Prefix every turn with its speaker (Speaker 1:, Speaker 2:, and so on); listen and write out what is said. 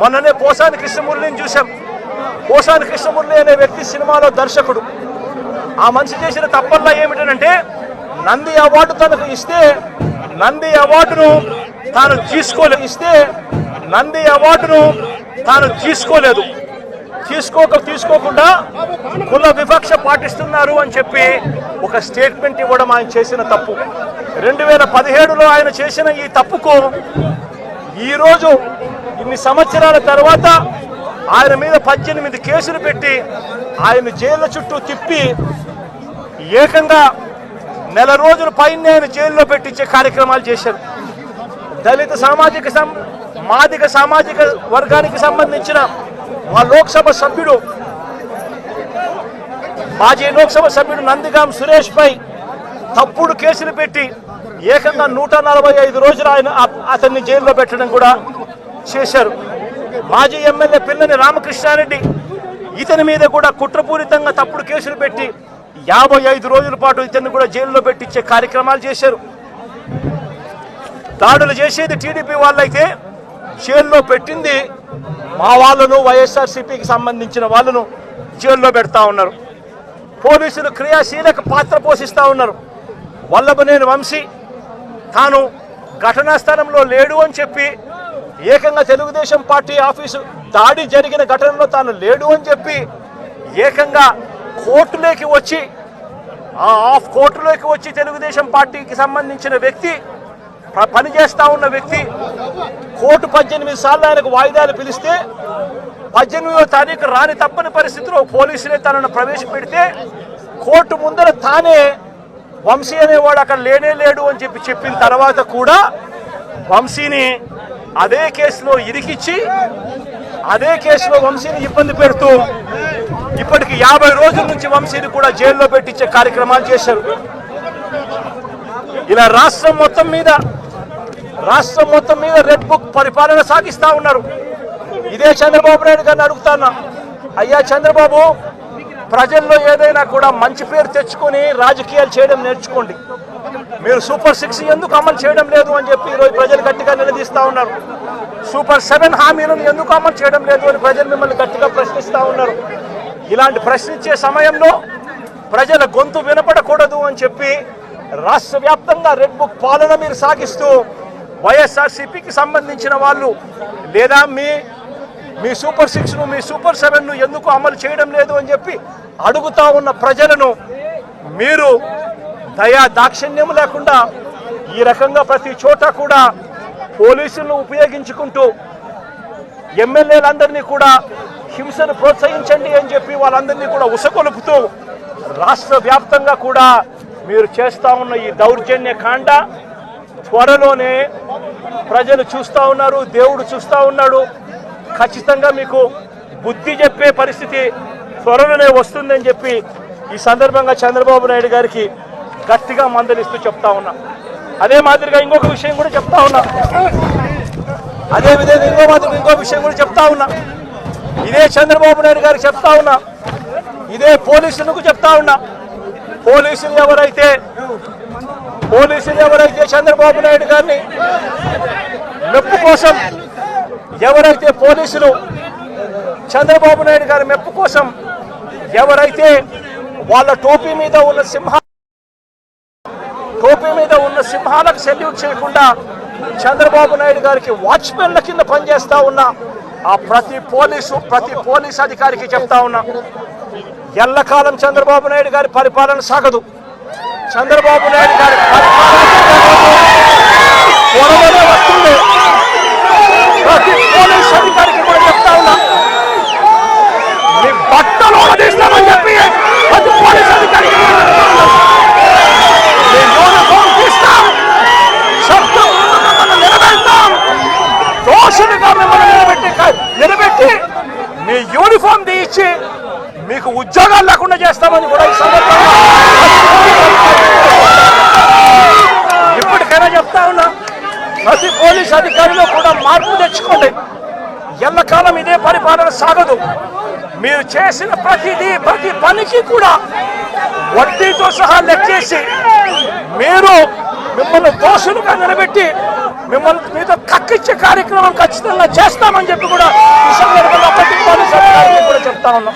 Speaker 1: మొన్ననే పోసాని కృష్ణమురళిని చూసాం పోసాని కృష్ణమురళి అనే వ్యక్తి సినిమాలో దర్శకుడు. ఆ మనిషి చేసిన తప్పల్లా ఏమిటంటే నంది అవార్డు తనకు ఇస్తే నంది అవార్డును తాను తీసుకోలేదు ఇస్తే నంది అవార్డును తాను తీసుకోలేదు. తీసుకోక తీసుకోకుండా కుల వివక్ష పాటిస్తున్నారు అని చెప్పి ఒక స్టేట్మెంట్ ఇవ్వడం ఆయన చేసిన తప్పు. రెండు వేల పదిహేడులో ఆయన చేసిన ఈ తప్పుకు ఈరోజు ఇన్ని సంవత్సరాల తర్వాత ఆయన మీద పద్దెనిమిది కేసులు పెట్టి ఆయన జైళ్ళ చుట్టూ తిప్పి ఏకంగా నెల రోజుల పైన ఆయన జైల్లో పెట్టించే కార్యక్రమాలు చేశారు. దళిత సామాజిక సం మాదిక సామాజిక వర్గానికి సంబంధించిన మా లోక్సభ సభ్యుడు మాజీ లోక్సభ సభ్యుడు నందిగాం సురేష్ పై తప్పుడు కేసులు పెట్టి ఏకంగా నూట నలభై ఐదు రోజులు ఆయన అతన్ని జైల్లో పెట్టడం కూడా చేశారు. మాజీ ఎమ్మెల్యే పిల్లని రామకృష్ణారెడ్డి ఇతని మీద కూడా కుట్రపూరితంగా తప్పుడు కేసులు పెట్టి యాభై ఐదు రోజుల పాటు ఇతన్ని కూడా జైల్లో పెట్టించే కార్యక్రమాలు చేశారు. దాడులు చేసేది టీడీపీ వాళ్ళైతే జైల్లో పెట్టింది మా వాళ్ళను వైఎస్ఆర్సీపీకి సంబంధించిన వాళ్ళను జైల్లో పెడతా ఉన్నారు. పోలీసులు క్రియాశీలక పాత్ర పోషిస్తూ ఉన్నారు. వల్లభనేని వంశీ తాను ఘటనా స్థలంలో లేడు అని చెప్పి ఏకంగా తెలుగుదేశం పార్టీ ఆఫీసు దాడి జరిగిన ఘటనలో తాను లేడు అని చెప్పి ఏకంగా కోర్టులోకి వచ్చి ఆ ఆఫ్ కోర్టులోకి వచ్చి తెలుగుదేశం పార్టీకి సంబంధించిన వ్యక్తి ప- పనిచేస్తా ఉన్న వ్యక్తి కోర్టు పద్దెనిమిది సార్లు ఆయనకు వాయిదాలు పిలిస్తే పద్దెనిమిదో తారీఖు రాని తప్పని పరిస్థితిలో పోలీసులే తనను ప్రవేశపెడితే కోర్టు ముందర తానే వంశీ అనేవాడు అక్కడ లేనే లేడు అని చెప్పి చెప్పిన తర్వాత కూడా వంశీని అదే కేసులో ఇరికిచ్చి అదే కేసులో వంశీని ఇబ్బంది పెడుతూ ఇప్పటికి యాభై రోజుల నుంచి వంశీని కూడా జైల్లో పెట్టించే కార్యక్రమాలు చేశారు. ఇలా రాష్ట్రం మొత్తం మీద రాష్ట్రం మొత్తం మీద రెడ్ బుక్ పరిపాలన సాగిస్తా ఉన్నారు. ఇదే చంద్రబాబు నాయుడు గారిని అడుగుతానా? అయ్యా చంద్రబాబు ప్రజల్లో ఏదైనా కూడా మంచి పేరు తెచ్చుకొని రాజకీయాలు చేయడం నేర్చుకోండి. మీరు సూపర్ సిక్స్ ఎందుకు అమలు చేయడం లేదు అని చెప్పి ఈరోజు ప్రజలు గట్టిగా నిలదీస్తా ఉన్నారు. సూపర్ సెవెన్ హామీలను ఎందుకు అమలు చేయడం లేదు అని ప్రజలు మిమ్మల్ని గట్టిగా ప్రశ్నిస్తూ ఉన్నారు. ఇలాంటి ప్రశ్నించే సమయంలో ప్రజల గొంతు వినపడకూడదు అని చెప్పి రాష్ట్ర వ్యాప్తంగా రెడ్ బుక్ పాలన మీరు సాగిస్తూ వైఎస్ఆర్సీపీకి సంబంధించిన వాళ్ళు లేదా మీ మీ సూపర్ సిక్స్ను మీ సూపర్ సెవెన్ను ఎందుకు అమలు చేయడం లేదు అని చెప్పి అడుగుతా ఉన్న ప్రజలను మీరు దయా దాక్షిణ్యం లేకుండా ఈ రకంగా ప్రతి చోట కూడా పోలీసులను ఉపయోగించుకుంటూ ఎమ్మెల్యేలందరినీ కూడా హింసను ప్రోత్సహించండి అని చెప్పి వాళ్ళందరినీ కూడా ఉసకొలుపుతూ రాష్ట్ర వ్యాప్తంగా కూడా మీరు చేస్తూ ఉన్న ఈ దౌర్జన్య కాండ త్వరలోనే ప్రజలు చూస్తూ ఉన్నారు దేవుడు చూస్తూ ఉన్నాడు. ఖచ్చితంగా మీకు బుద్ధి చెప్పే పరిస్థితి త్వరలోనే వస్తుందని చెప్పి ఈ సందర్భంగా చంద్రబాబు నాయుడు గారికి గట్టిగా మందలిస్తూ చెప్తా ఉన్నా. అదే మాదిరిగా ఇంకొక విషయం కూడా చెప్తా ఉన్నా. అదే విధంగా ఇంకో మాదిరి ఇంకో విషయం కూడా చెప్తా ఉన్నా. ఇదే చంద్రబాబు నాయుడు గారికి చెప్తా ఉన్నా. ఇదే పోలీసులకు చెప్తా ఉన్నా. పోలీసులు ఎవరైతే పోలీసులు ఎవరైతే చంద్రబాబు నాయుడు గారిని మెప్పు కోసం ఎవరైతే పోలీసులు చంద్రబాబు నాయుడు గారి మెప్పు కోసం ఎవరైతే వాళ్ళ టోపీ మీద ఉన్న సింహ టోపీ మీద ఉన్న సింహాలకు సెల్యూట్ చేయకుండా చంద్రబాబు నాయుడు గారికి వాచ్మెన్ల కింద పనిచేస్తా ఉన్నా ఆ ప్రతి పోలీసు ప్రతి పోలీస్ అధికారికి చెప్తా ఉన్నా ఎల్లకాలం చంద్రబాబు నాయుడు గారి పరిపాలన సాగదు. చంద్రబాబు నాయుడు గారి పరిపాలన వస్తుంది. ప్రతి పోలీస్ అధికారికి కూడా చెప్తా ఉన్నా. మీ బట్టలు తీస్తామని చెప్పి ప్రతి పోలీస్ అధికారికి తీస్తాం. దోషులుగా మిమ్మల్ని నిలబెట్టి నిలబెట్టి మీ యూనిఫామ్ తీయించి మీకు ఉద్యోగాలు లేకుండా చేస్తామని కూడా ఈ సందర్భంగా ఎల్లకాలం ఇదే పరిపాలన సాగదు. మీరు చేసిన ప్రతిదీ ప్రతి పనికి కూడా వడ్డీతో సహా లెక్కేసి మీరు మిమ్మల్ని దోషులుగా నిలబెట్టి మిమ్మల్ని మీతో కక్కిచ్చే కార్యక్రమం ఖచ్చితంగా చేస్తామని చెప్పి కూడా కూడా చెప్తా ఉన్నాం.